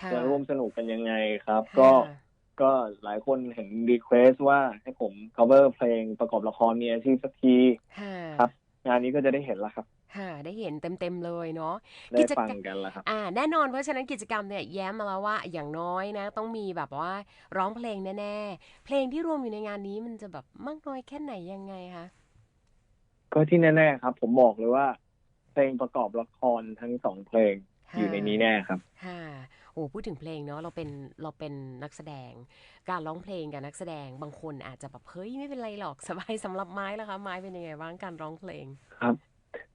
ค่ะจะร่วมสนุกกันยังไงครับค่ะก็ก็หลายคนเห็นรีเควสว่าให้ผม cover เพลงประกอบละครมีอาชีพสักทีค่ะครับ งานนี้ก็จะได้เห็นแล้วครับค่ะได้เห็นเต็มๆเลยเนาะได้กิจกรฟัรมงกันแล้วครับอ่าแน่นอนเพราะฉะนั้นกิจกรรมเนี่ยแย้มมาแล้วว่าอย่างน้อยนะ ต้องมีแบบว่าร้องเพลงแน่ๆ เพลงที่รวมอยู่ในงานนี้มันจะแบบมากน้อยแค่ไหนยังไงคะก็ที่แน่ๆครับ ผมบอกเลยว่า เพลงประกอบละครทั้งสองเพลงค่ะอยู่ในนี้แน่ครับค่ะ โอ้พูดถึงเพลงเนาะเราเป็นเราเป็นนักแสดง การร้องเพลงกับนักแสดงบางคนอาจจะแบบเฮ้ยไม่เป็นไรหรอกสบายสำหรับไม้แล้วคะไม้เป็นยังไงบ้างการร้องเพลงครับ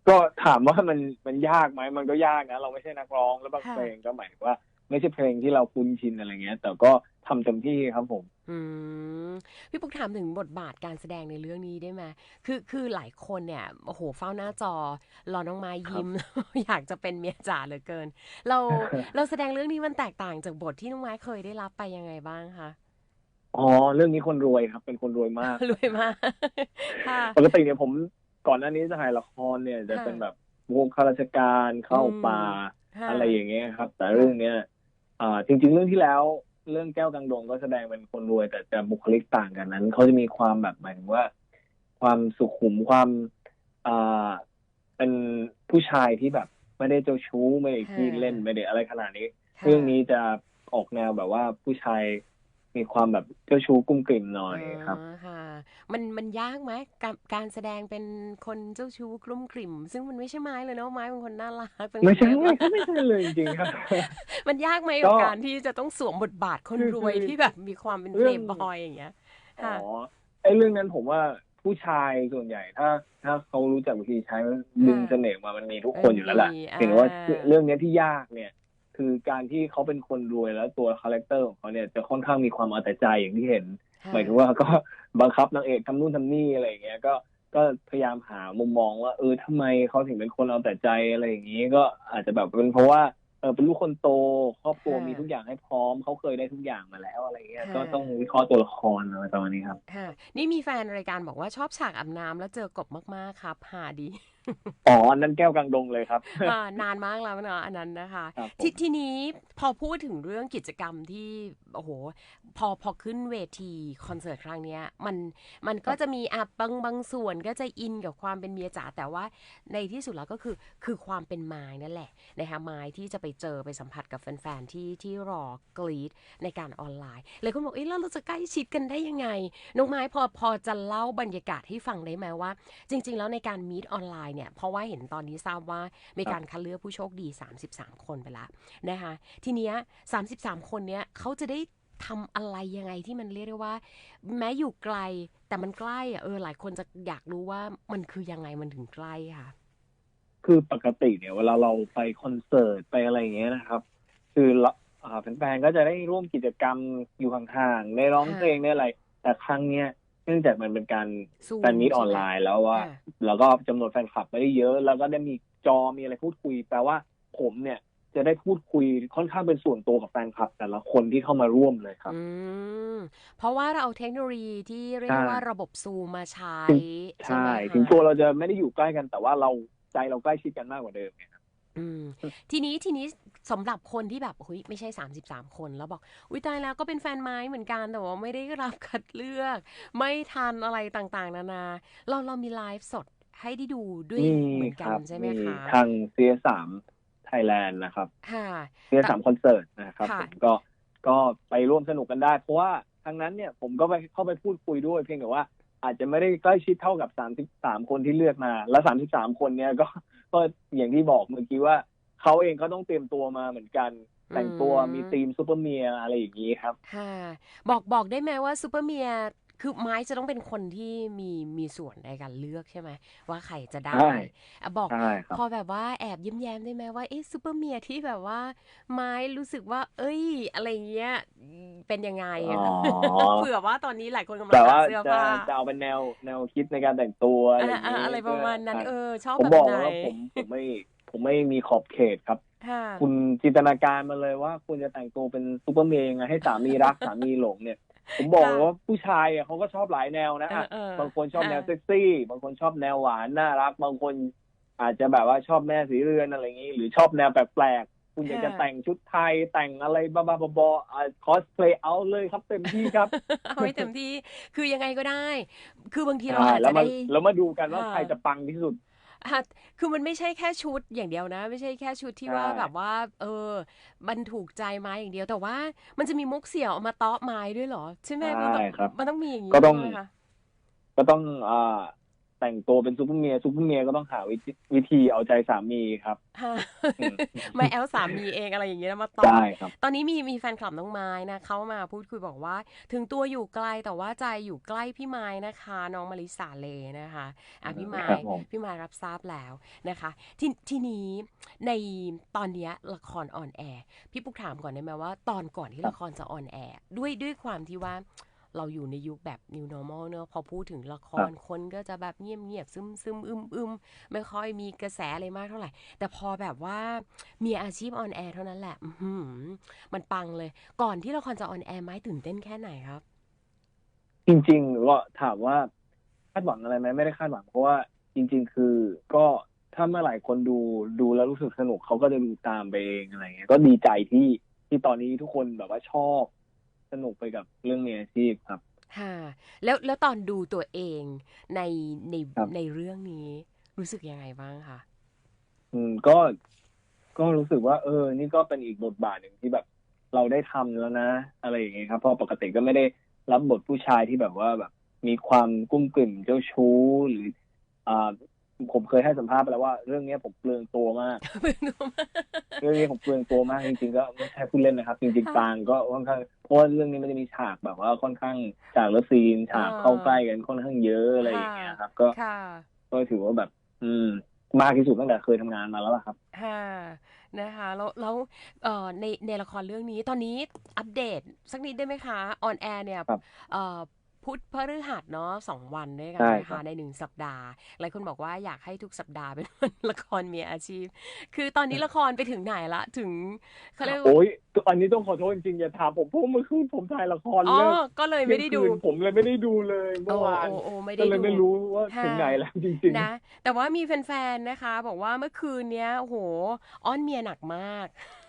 ก็ถามว่ามันมันยากไหมมันก็ยากนะเราไม่ใช่นักร้องแล้วบางค่ะเพลงก็หมายถึงว่า ไม่ใช่เพลงที่เราคุ้นชินอะไรเงี้ย แต่ก็ทำเต็มที่ครับผม อืมพี่ปุ๊กถามถึงบทบาทการแสดงในเรื่องนี้ได้ไหมคือคือหลายคนเนี่ยโอ้โหเฝ้าหน้าจอรอน้องไม้ยิ้ม อยากจะเป็นเมียจ๋าเหลือเกิน เราเราแสดงเรื่องนี้มันแตกต่างจากบทที่น้องไม้เคยได้รับไปยังไงบ้างคะอ๋อเรื่องนี้คนรวยครับ เป็นคนรวยมากรวยมากค่ะปกติเนี่ยผมก่อนหน้านี้จะถ่ายละครเนี่ยจะค่ะเป็นแบบวงข้าราชการเข้าอืมป่าค่ะอะไรอย่างเงี้ยครับ แต่เรื่องเนี้ย อ่าจริง ๆ เรื่องที่แล้วเรื่องแก้วกังดงก็แสดงเป็นคนรวย แต่จะบุคลิกต่างกันนั้นเขาจะมีความแบบหมายถึงว่า ความสุขุมความอ่าเป็นผู้ชายที่แบบ ไม่ได้เจ้าชู้ไม่ได้ขี้เล่นไม่ได้อะไรขนาดนี้ค่ะเรื่องนี้จะออกแนวแบบว่าผู้ชาย มีความแบบเจ้าชู้กุ้มกลิ่มหน่อยครับอ๋อค่ะมันมันยากไหมการการแสดงเป็นคนเจ้าชู้กลุ้มกลิ่ม ซึ่งมันไม่ใช่ไม้เลยเนาะไม้เป็นคนน่ารักเป็นคนไม่ใช่น่ารักไม่ใช่เลยจริงๆครับ มันยากไหมก็กับการที่จะต้องสวมบทบาทคนคือรวยคือที่แบบมีความเป็นเรื่เพลองย์บอยอย่างเงี้ยอ๋ค่ะอไอ้เรื่องนั้นผมว่าผู้ชายส่วนใหญ่ถ้า ถ้าเขารู้จักวิธีใช้ดึงเสน่ห์มามันมีทุกคนอยู่แล้วแหละมีอ่าเห็นว่าเรื่องเนี้ยที่ยากเนี่ย คือการที่เขาเป็นคนรวยแล้วตัวคาแรคเตอร์ของเขาเนี่ยจะค่อนข้างมีความเอาแต่ใจอย่างที่เห็นค่ะหมายถึงว่าก็บังคับนางเอกทำนู่นทำนี่อะไรอย่างเงี้ยก็ก็พยายามหามุมมองว่า เออทำไมเขาถึงเป็นคนเอาแต่ใจอะไรอย่างงี้ ก็อาจจะแบบเป็นเพราะว่าเออเป็นลูกคนโต ครอบครัวมีทุกอย่างให้พร้อมเขาเคยได้ทุกอย่างมาแล้วอะไรเงี้ยก็ต้องวิเคราะห์ตัวละครอะไรประมาณนี้ครับค่ะนี่มีแฟนรายการบอกว่าชอบฉากอาบน้ำแล้วเจอกบมากๆครับหาดี อ๋ออันนั้นแก้วกลางดงเลยครับอ่านานมากแล้วเนอะอันนั้นนะคะครับผมททีนี้พอพูดถึงเรื่องกิจกรรมที่โอ้โหพอพอขึ้นเวทีคอนเสิร์ตครั้งเนี้ยมันมันก็จะมีอะบางบางส่วนก็จะอินกับความเป็นเมียจ๋าแต่ว่าในที่สุดแล้วก็คือคือความเป็นไม้นั่นแหละนะคะไม้ที่จะไปเจอไปสัมผัสกับแฟนๆที่ที่รอกรีดในการออนไลน์เลยคุณบอกเอ้ยแล้วเราจะใกล้ชิดกันได้ยังไงน้องไม้พอพอจะเล่าบรรยากาศให้ฟังได้ไหมว่า จริง ๆ แล้วในการมีดออนไลน์เนี่ยเพราะว่าเห็นตอนนี้ทราบว่ามีการคัดเลือกผู้โชคดี 33 คนไปละนะคะทีเนี้ย33 คนเนี้ยเขาจะได้ทำอะไรยังไงที่มันเรียกได้ว่า แม้อยู่ไกลแต่มันใกล้อะเออหลายคนจะอยากรู้ว่ามันคือยังไงมันถึงใกล้ค่ะ คือปกติเนี่ยเวลาเราไปคอนเสิร์ตไปอะไรอย่างเงี้ยนะครับ คือละอ่าแฟนๆก็จะได้ร่วมกิจกรรมอยู่ห่างๆได้ร้องค่ะเพลงได้อะไร แต่ครั้งเนี้ยเนื่องจากมันเป็นการ Zoom แฟนมิตออนไลน์แล้วว่าค่ะแล้วก็จำนวนแฟนคลับไม่ได้เยอะ แล้วก็ได้มีจอมีอะไรพูดคุยแปลว่าผมเนี่ยจะได้พูดคุยค่อนข้างเป็นส่วนตัวกับแฟนคลับ แต่ละคนที่เข้ามาร่วมเลยครับอืมเพราะว่าเราเอาเทคโนโลยีที่เรียกใช่ว่าระบบซูมมาใช้ใช่ไหมคะถึงตัวเราจะไม่ได้อยู่ใกล้กัน แต่ว่าเราใจเราใกล้ชิดกันมากกว่าเดิมไงครับอืมทีนี้ทีนี้ สำหรับคนที่แบบเฮ้ยไม่ใช่ 33 คนแล้วบอกอุ้ยตายแล้วก็เป็นแฟนไม้เหมือนกันแต่ว่าไม่ได้รับคัดเลือก ไม่ทันอะไรต่างๆ นานา เราเรามีไลฟ์สดให้ได้ดูด้วยมีเหมือนคกันรับใช่ไหมมีคะทาง CS3 Thailand นะครับค่ะ CS3 คอนเสิร์ตนะครับค่ะผมก็ก็ไปร่วมสนุกกันได้ เพราะว่าทางนั้นเนี่ยผมก็ไปเข้าไปพูดคุยด้วยเพียงแต่ว่าอาจจะไม่ได้ใกล้ชิดเท่ากับ 33 คนที่เลือกมา และ 33 คนเนี่ยก็ก็อย่างที่บอกเมื่อกี้ว่า เขาเองก็ต้องเตรียมตัวมาเหมือนกัน แต่งตัวมีธีมซูเปอร์เมียอะไรอย่างนี้ครับ ค่ะ บอกบอกได้ไหมว่าซูเปอร์เมียคือไม้จะต้องเป็นคนที่มีมีส่วนในการเลือกใช่ไหมว่าใครจะได้ใช่อะบอกใช่ครับพอแบบว่าแอบยิ้มแย้มได้ไหมว่าเอ๊ะซูเปอร์เมียที่แบบว่า ไม้รู้สึกว่า เอ้ย อะไรเงี้ยเป็นยังไงอะอ๋อเผื่อว่าตอนนี้หลายคนกำลังแต่หาว่าเสื้อจะผ้าจะเอาเป็นแนวแนวคิดในการแต่งตัวอะไรอย่างอ่านี้อะไรประมาณนั้นเออชอบผมแบบบอกไหนว่าผมผมไม่ ผมไม่มีขอบเขตครับค่ะคุณจินตนาการมาเลยว่า คุณจะแต่งตัวเป็นซูเปอร์เมย์ยังไงให้สามีรักสามีหลงเนี่ย ผมบอกเลยว่าผู้ชายอะเขาก็ชอบหลายแนวนะเออะอเออบางคนชอบแนวอ่าเซ็กซี่ บางคนชอบแนวหวานน่ารัก บางคนอาจจะแบบว่าชอบแม่สีเรือนอะไรอย่างนี้ หรือชอบแนวแปลกๆคุณอยากจะค่ะแต่งชุดไทยแต่งอะไรบ้าๆบอๆคอสเพลย์เอาเลยครับเต็มที่ครับ เอาให้เต็มที่คือยังไงก็ได้ คือบางทีเราใช่อาจแล้จะวมาได้แล้วมาดูกันว่าค่ะใครจะปังที่สุด อะคือมันไม่ใช่แค่ชุดอย่างเดียวนะ ไม่ใช่แค่ชุดที่ใช่ว่าแบบว่า เออ มันถูกใจไม้อย่างเดียว แต่ว่ามันจะมีมุกเสี่ยวเอามาเตาะไม้ด้วยเหรอ ใช่ไหมมันต้องใช่ครับมันต้องมีอย่างนี้ก็ต้องใช่ไหมคะก็ต้องอ่า แต่งตัวเป็นซูเปอร์เมียร์ซูเปอร์เมียร์ก็ต้องหาวิธีวิธีเอาใจสามีครับค่ะอืมมาแอลสามีเองอะไรอย่างเงี้ยนะมาตอได้บครับตอนนี้มีมีแฟนคลับน้องไม้นะเขามาพูดคุยบอกว่า ถึงตัวอยู่ไกลแต่ว่าใจอยู่ใกล้พี่ไม้นะคะ น้องมาริสาเลนะคะอะพี่ไม้ครับผมพี่ไม้รับทราบแล้วนะคะทีทีนี้ในตอนเนี้ยละครออนแอร์พี่ปุ๊กถามก่อนได้ไหมว่า ตอนก่อนที่ละครจะออนแอร์ด้วยด้วยความที่ว่า เราอยู่ในยุคแบบ new normal เนอะพอพูดถึงละครคนก็จะแบบเงียบเงียบซึมซึมอึมอึมไม่ค่อยมีกระแสอะไรมากเท่าไหร่ แต่พอแบบว่ามีอาชีพออนแอร์เท่านั้นแหละอื้อหือมันปังเลย ก่อนที่ละครจะออนแอร์ไหมตื่นเต้นแค่ไหนครับ จริงๆก็ถามว่าคาดหวังอะไรไหมไม่ได้คาดหวังเพราะว่าจริง ๆ คือก็ถ้าเมื่อไหร่คนดูดูแล้วรู้สึกสนุกเขาก็จะดูตามไปเองอะไรเงี้ยก็ดีใจที่ที่ตอนนี้ทุกคนแบบว่าชอบ สนุกไปกับเรื่องมีอาชีพครับค่ะแล้วแล้วตอนดูตัวเองในในครับในเรื่องนี้ รู้สึกยังไงบ้างคะอืมก็ก็รู้สึกว่า เออ นี่ก็เป็นอีกบทบาทหนึ่งที่แบบ เราได้ทำแล้วนะ อะไรอย่างเงี้ยครับเพราะปกติก็ไม่ได้รับบทผู้ชายที่แบบว่าแบบ มีความกุ้มกลิ่มเจ้าชู้หรืออ่า ผมเคยให้สัมภาษณ์ไปแล้วว่าเรื่องเนี้ยผมเปลืองตัวมาก เรื่องนี้ผมเปลืองตัวมากจริงๆ ก็ไม่ใช่พูดเล่นนะครับ จริงๆค่ะปางก็ค่อนข้างเพราะว่าเรื่องนี้มันจะมีฉากแบบว่าค่อนข้างฉากเลิฟซีนฉากอ่าเข้าใกล้กันค่อนข้างเยอะอะไรอย่างเงี้ยครับ ก็ค่ะก็ถือว่าแบบ อืมมากที่สุดตั้งแต่เคยทำงานมาแล้วล่ะครับค่ะนะคะแล้วแล้วเอ่อในในละครเรื่องนี้ตอนนี้อัปเดตสักนิดได้ไหมคะออนแอร์เนี่ยครับเอ่อ พุธพฤหัสเนาะสองวันด้วยกันใช่นะครัคะบในหนึ่งสัปดาห์หลายคนบอกว่าอยากให้ทุกสัปดาห์เป็นวันละครมีอาชีพ คือตอนนี้ละครไปถึงไหนละถึงเขาเรียกว่าโอ้ยอันนี้ต้องขอโทษจริงๆอย่าถามผมเพราะเมื่อคืนผมถ่ายละครอ๋อเรื่องก็เลยไม่ได้ดูเที่ยงคืนผมเลยไม่ได้ดูเลยโอ้เมื่อวานโอ้โอ้ไม่ก็ได้เลยดูไม่รู้ว่าค่ะถึงไหนแล้วจริงๆนะแต่ว่ามีแฟนๆนะคะ บอกว่าเมื่อคืนเนี้ยโอ้โหอ้อนเมียหนักมาก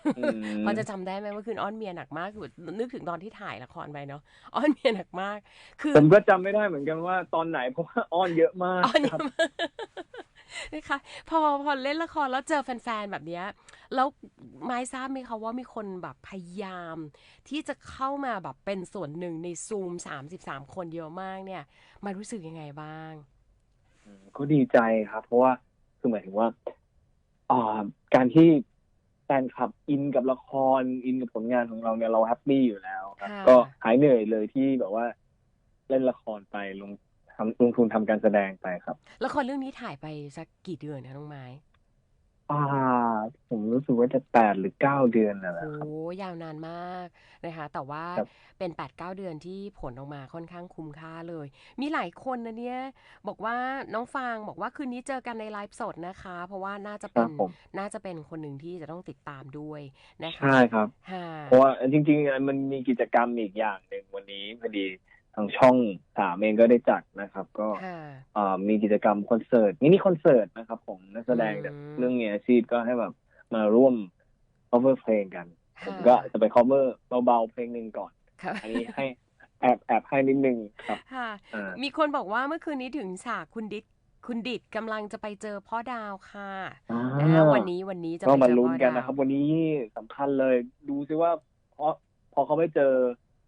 อืมพอจะจำได้ไหมเมื่อคืนอ้อนเมียหนักมากคือนึกถึงตอนที่ถ่ายละครไปเนาะอ้อนเมียหนักมาก คือผมก็จำไม่ได้เหมือนกันว่าตอนไหนเพราะว่าอ้อนเยอะมากอ้อนเยครับอะมากนะคะพอพอเล่นละครแล้วเจอแฟนๆแบบเนี้ยแล้วไม้ทราบไหมคะว่ามีคนแบบพยายาม ที่จะเข้ามาแบบเป็นส่วนหนึ่งในซูม33คนเยอะมากเนี่ยมารู้สึกยังไงบ้างก็ดีใจครับ เพราะว่าคือหมายถึงว่าอ่าการที่แฟนคลับอินกับละครอินกับผลงานของเราเนี่ยเราแฮปปี้อยู่แล้วครับค่ะก็หายเหนื่อยเลยที่แบบว่า เล่นละครไปลงทำลงทุนทำการแสดงไปครับ ละครเรื่องนี้ถ่ายไปสักกี่เดือนคะน้องไม้ อ่า ผมรู้สึกว่าจะแปดหรือเก้าเดือนนั่นแหละครับโอ้ยาวนานมากนะคะ แต่ว่าครับ เป็น 8 9 เดือนที่ผลออกมาค่อนข้างคุ้มค่าเลย มีหลายคนนะเนี่ย บอกว่าน้องฟางบอกว่าคืนนี้เจอกันในไลฟ์สดนะคะ เพราะว่าน่าจะคเป็รันบผม น่าจะเป็นคนหนึ่งที่จะต้องติดตามด้วยนะคะใช่ครับค่ะเพราะว่าจริงๆมันมีกิจกรรมอีกอย่างหนึ่งวันนี้พอดี ทางช่องสามเองก็ได้จัดนะครับ ก็ค่ะอ่ามีกิจกรรมคอนเสิร์ตมินิคอนเสิร์ตนะครับผมนักแสดงอืมจากเรื่องมีอาชีพก็ให้แบบมาร่วม cover เพลงกันค่ะผมก็จะไป cover เบาๆเพลงหนึ่งก่อนค่ะอันนี้ให้แอบแอบให้นิดนึงครับค่ะอ่ามีคนบอกว่าเมื่อคืนนี้ถึงฉากคุณดิดคุณดิดกำลังจะไปเจอพ่อดาวค่ะอ่านะคะวันนี้วันนี้จะก็ไปมาเจอลุ้นพ่อกันดาวนะครับ วันนี้สำคัญเลย ดูซิว่าพอพอเขาไปเจอ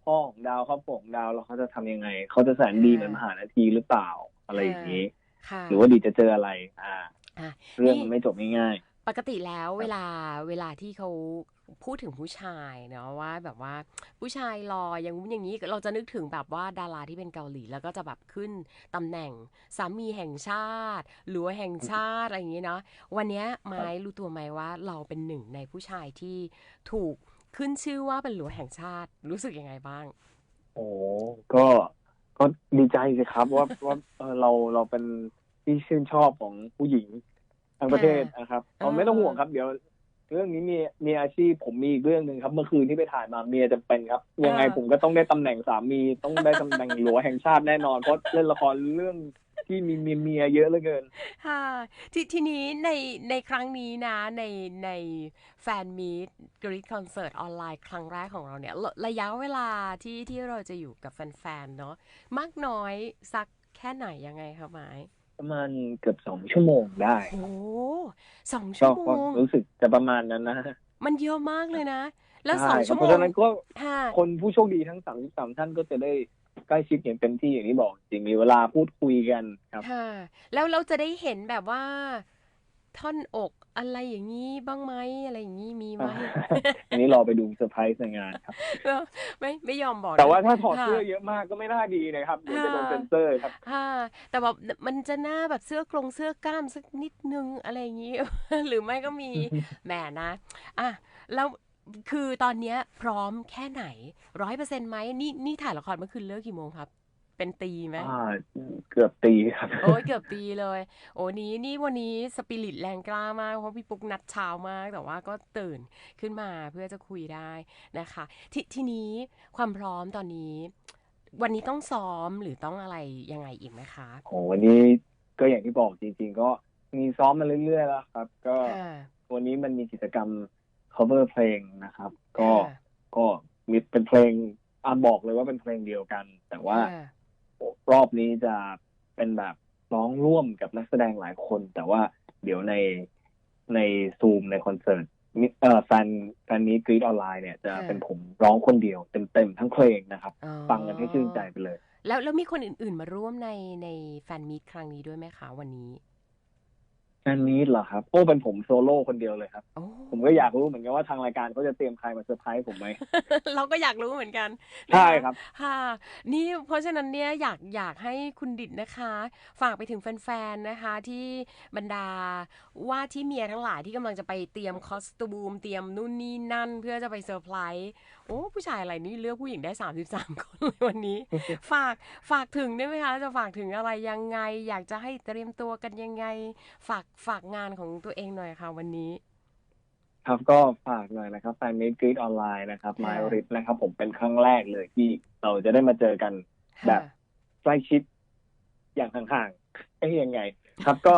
พ่อของดาวครอบครัวของดาวแล้วเขาจะทำยังไง เขาจะแสนดีเหมือนมหานาทีหรือเปล่าอะไรอย่างนี้ ค่ะหรือว่าดีจะเจออะไร อ่า อะเรื่องนี่มันไม่จบง่ายปกติแล้วเวลาเวลาที่เขาพูดถึงผู้ชายเนาะว่าแบบว่าผู้ชายรออย่างนู้นอย่างนี้เราจะนึกถึงแบบว่าดาราที่เป็นเกาหลีแล้วก็จะแบบขึ้นตำแหน่งสามีแห่งชาติหรือว่าแห่งชาติอะไรอย่างนี้เนาะวันเนี้ยไม้รู้ตัวไหมว่าเราเป็นหนึ่งในผู้ชายที่ถูก ขึ้นชื่อว่าเป็นหลวงแห่งชาติ รู้สึกยังไงบ้างๆโอ้ก็ก็ดีใจสิครับว่าว่าเออเราเราเป็นที่ชื่นชอบของผู้หญิงทั้งประเทศนะครับเออเอาไม่ต้องห่วงครับ เดี๋ยว เรื่องนี้มีมีอาชีพผมมีอีกเรื่องหนึ่งครับ เมื่อคืนที่ไปถ่ายมาเมียจำเป็นครับ ยังไงผมก็ต้องได้ตำแหน่งสามีต้องได้ตำแหน่งหลวงแห่งชาติแน่นอนเพราะเล่นละครเรื่อง ที่มีเมียเมียเยอะเหลือเกินค่ะททีนี้ในในครั้งนี้นะ ในในแฟนมีตกรีดคอนเสิร์ตออนไลน์ครั้งแรกของเราเนี่ย ระระยะเวลาที่ที่เราจะอยู่กับแฟนๆเนาะมากน้อยสักแค่ไหนยังไงคะหมายประมาณเกือบสองชั่วโมงได้โอ้สองก็ชั่วโมก็งรู้สึกจะประมาณนั้นนะมันเยอะมากเลยนะ แล้วสใช่องครัชั่บวเพโมราะงฉะนั้นก็ค่ะคนผู้โชคดีทั้งสามสิบสามท่านก็จะได้ ใกล้ชิดอย่างเต็มที่อย่างที่บอกจริงมีเวลาพูดคุยกันครับค่ะแล้วเราจะได้เห็นแบบว่า ท่อนอกอะไรอย่างนี้บ้างไหมอะไรอย่างนี้มีไหมอันนี้รอไปดูเซอร์ไพรส์ในงานครับไม่ไม่ยอมบอก แต่ว่านะถ้าถอดค่ะเสื้อเยอะมากก็ไม่น่าดีนะครับเดี๋ยวจะโดนค่ะเซ็นเซอร์ครับค่ะแต่แบบมันจะหน้าแบบเสื้อกลงเสื้อกล้ามสักนิดนึงอะไรอย่างนี้ หรือไม่ก็มีแหมนะอะแล้ว คือตอนเนี้ยพร้อมแค่ไหนร้อยเปอร์เซ็นต์ไหมนี่นี่ถ่ายละครเมื่อคืนเลิกกี่โมงครับ เป็นตีไหมอ่าเกือบตีครับ โอ้ยเกือบตีเลย โอ้นี้นี่วันนี้สปิริตแรงกล้ามากเพราะพี่ปุ๊กนัดเช้ามาก แต่ว่าก็ตื่นขึ้นมาเพื่อจะคุยได้นะคะททีนี้ความพร้อมตอนนี้ วันนี้ต้องซ้อมหรือต้องอะไรยังไงอีกไหมคะโอ้วันนี้ก็อย่างที่บอกจริง ๆ ก็มีซ้อมมาเรื่อยๆแล้วครับ ก็ค่ะวันนี้มันมีกิจกรรม cover เพลงนะครับ ก็ค่ะก็มีเป็นเพลงอ่าบอกเลยว่าเป็นเพลงเดียวกัน แต่ว่าค่ะรอบนี้จะเป็นแบบร้องร่วมกับนักแสดงหลายคน แต่ว่าเดี๋ยวในในซูมในคอนเสิร์ตมิเอ่อแฟนแฟนนี้กรีดออนไลน์เนี่ยจะค่ะเป็นผมร้องคนเดียวเต็มๆทั้งเพลงนะครับอ๋อฟังกันให้ชื่นใจไปเลย แล้วแล้วมีคนอื่นๆมาร่วมในในแฟนมีตครั้งนี้ด้วยไหมคะวันนี้ แฟนนี้เหรอครับโอ้เป็นผมโซโล่คนเดียวเลยครับ โอ้ผมก็อยากรู้เหมือนกันว่าทางรายการเขาจะเตรียมใครมาเซอร์ไพรส์ผมไหม เราก็อยากรู้เหมือนกันนะะใช่ครับ ค่ะ นี่เพราะฉะนั้นเนี่ยอยากอยากให้คุณดิดนะคะ ฝากไปถึงแฟนๆนะคะ ที่บรรดาว่าที่เมียทั้งหลายที่กำลังจะไปเตรียมคอสตูม เตรียมนู่นนี่นั่น เพื่อจะไปเซอร์ไพรส์โอ้ผู้ชายอะไรนี่เลือกผู้หญิงได้ 33 คนเลยวันนี้ ฝากฝากถึงได้ไหมคะ จะฝากถึงอะไรยังไง อยากจะให้เตรียมตัวกันยังไง ฝากฝากงานของตัวเองหน่อยค่ะวันนี้ ครับก็ฝากหน่อยนะครับแฟนมิตรกรีดออนไลน์นะครับค่ะมาริสนะครับ ผมเป็นครั้งแรกเลยที่เราจะได้มาเจอกันแบบค่ะใกล้ชิดอย่างห่างๆเอ้ยยังไง ครับก็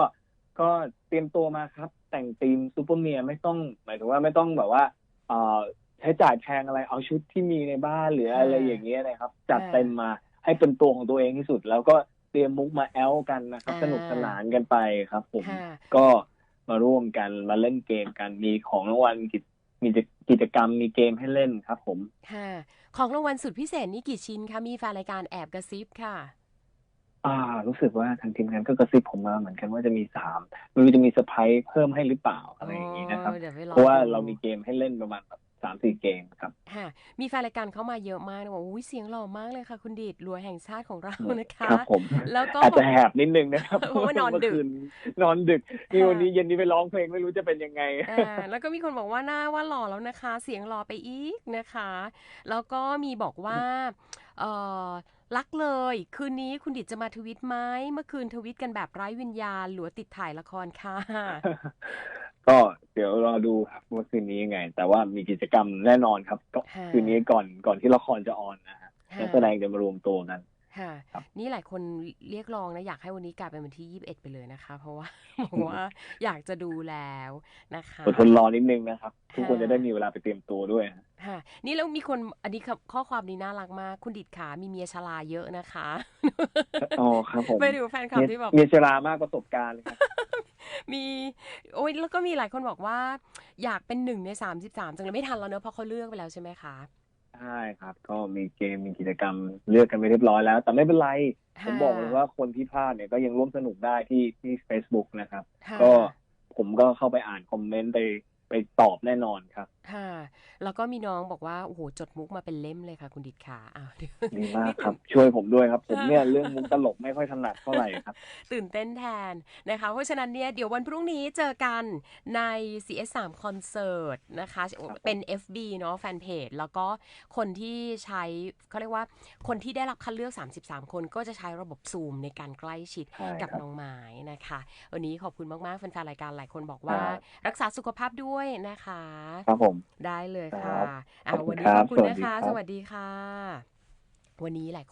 ก็เตรียมตัวมาครับ แต่งธีมซูเปอร์เมียไม่ต้องหมายถึงว่าไม่ต้องแบบว่าเอ่อ ใช้จ่ายแพงอะไรเอาชุดที่มีในบ้านหรืออะไรอย่างเงี้ยนะครับ จัดเต็มมาให้เป็นตัวของตัวเองที่สุด แล้วก็เตรียมมุกมาแอลกันนะครับอ่าสนุกสนานกันไปครับ ผมค่ะก็มาร่วมกันมาเล่นเกมกันมีของรางวัลกิจมีกิจกรรมมีเกมให้เล่นครับ ผมค่ะของรางวัลสุดพิเศษนี่กี่ชิ้นคะมีแฟนรายการแอบกระซิบค่ะ อ่า รู้สึกว่าทางทีมงานก็กระซิบผมมาเหมือนกันว่าจะมีสามไม่รู้จะมีเซอร์ไพรส์เพิ่มให้หรือเปล่าอะไรอย่างนี้นะครับโอ้เดี๋ยวไปลองเพราะว่าดูเรามีเกมให้เล่นประมาณแบบ สามสี่เกมครับค่ะมีแฟนรายการเข้ามาเยอะมากนะบอกอุ้ยเสียงหล่อมากเลยค่ะคุณดีดรัวแห่งชาติของเรานะคะครับผมแล้วก็อาจจะแหบนิดนึงนะครับเพราะว่านอนดึกเมื่คืนอนดึกนี่ค่ะวันนี้เย็นนี้ไปร้องเพลงไม่รู้จะเป็นยังไงอ่าแล้วก็มีคนบอกว่าหน้าว่าหล่อแล้วนะคะ เสียงหล่อไปอีกนะคะ แล้วก็มีบอกว่าเออรักเลย คืนนี้คุณดิดจะมาทวิตไหมเมื่อคืนทวิตกันแบบไร้วิญญาณหลัวติดถ่ายละครค่ะก็ เดี๋ยวรอดูครับว่าคืนนี้ยังไง แต่ว่ามีกิจกรรมแน่นอนครับก็ค่ะ คืนนี้ก่อนก่อนที่ละครจะออนนะฮะค่ะนักแสดงจะมารวมตัวกัน ค่ะ ครับ นี่หลายคนเรียกร้องนะ อยากให้วันนี้กลายเป็นวันที่ 21 ไปเลยนะคะ เพราะว่า บอกว่าอยากจะดูแล้วนะคะ อดทนรอนิดนึงนะครับ ทุกคนค่ะ จะได้มีเวลาไปเตรียมตัวด้วยฮะ ค่ะ นี่แล้วมีคนอันนี้ครับข้อความนี้น่ารักมาก คุณดิดขามีเมียชราเยอะนะคะอ๋อครับผม ไปดูแฟนคลับที่แบบมีชรามากประสบการณ์ครับ มีโอ้ยแล้วก็มีหลายคนบอกว่า อยากเป็นหนึ่งใน33จังเลยไม่ทันแล้วเนอะเพราะเขาเลือกไปแล้วใช่ไหมคะใช่ครับ ก็มีเกมมีกิจกรรมเลือกกันไปเรียบร้อยแล้ว แต่ไม่เป็นไรค่ะผมบอกเลยว่าคนที่พลาดเนี่ยก็ยังร่วมสนุกได้ที่ที่ Facebook นะครับค่ะก็ผมก็เข้าไปอ่านคอมเมนต์ไปไปตอบแน่นอนครับ ค่ะ แล้วก็มีน้องบอกว่า โอ้โห จดมุกมาเป็นเล่มเลยค่ะ คุณดิดขาอ้าวเดี๋ยวดีมากครับ ช่วยผมด้วยครับ ผมค่ะเนี่ยเรื่องมุกตลกไม่ค่อยถนัดเท่าไหร่ครับ ตื่นเต้นแทนนะคะ เพราะฉะนั้นเนี่ย เดี๋ยววันพรุ่งนี้เจอกันใน CS3 คอนเสิร์ตนะคะ เป็น FB เนาะแฟนเพจ แล้วก็คนที่ใช้เขาเรียกว่า คนที่ได้รับคัดเลือก 33 คนก็จะใช้ระบบซูมในการใกล้ชิดใช่กับครับน้องไม้นะคะ วันนี้ขอบคุณมากๆแฟนๆรายการหลายคนบอกว่าครับรักษาสุขภาพด้วยนะคะ ครับผมได้เลยครัค่ะบอ่าขอบคุณวันนี้คขรัอบบคุณสวัสนะดีคะครับสวัสดีค่ะ วันนี้หลาย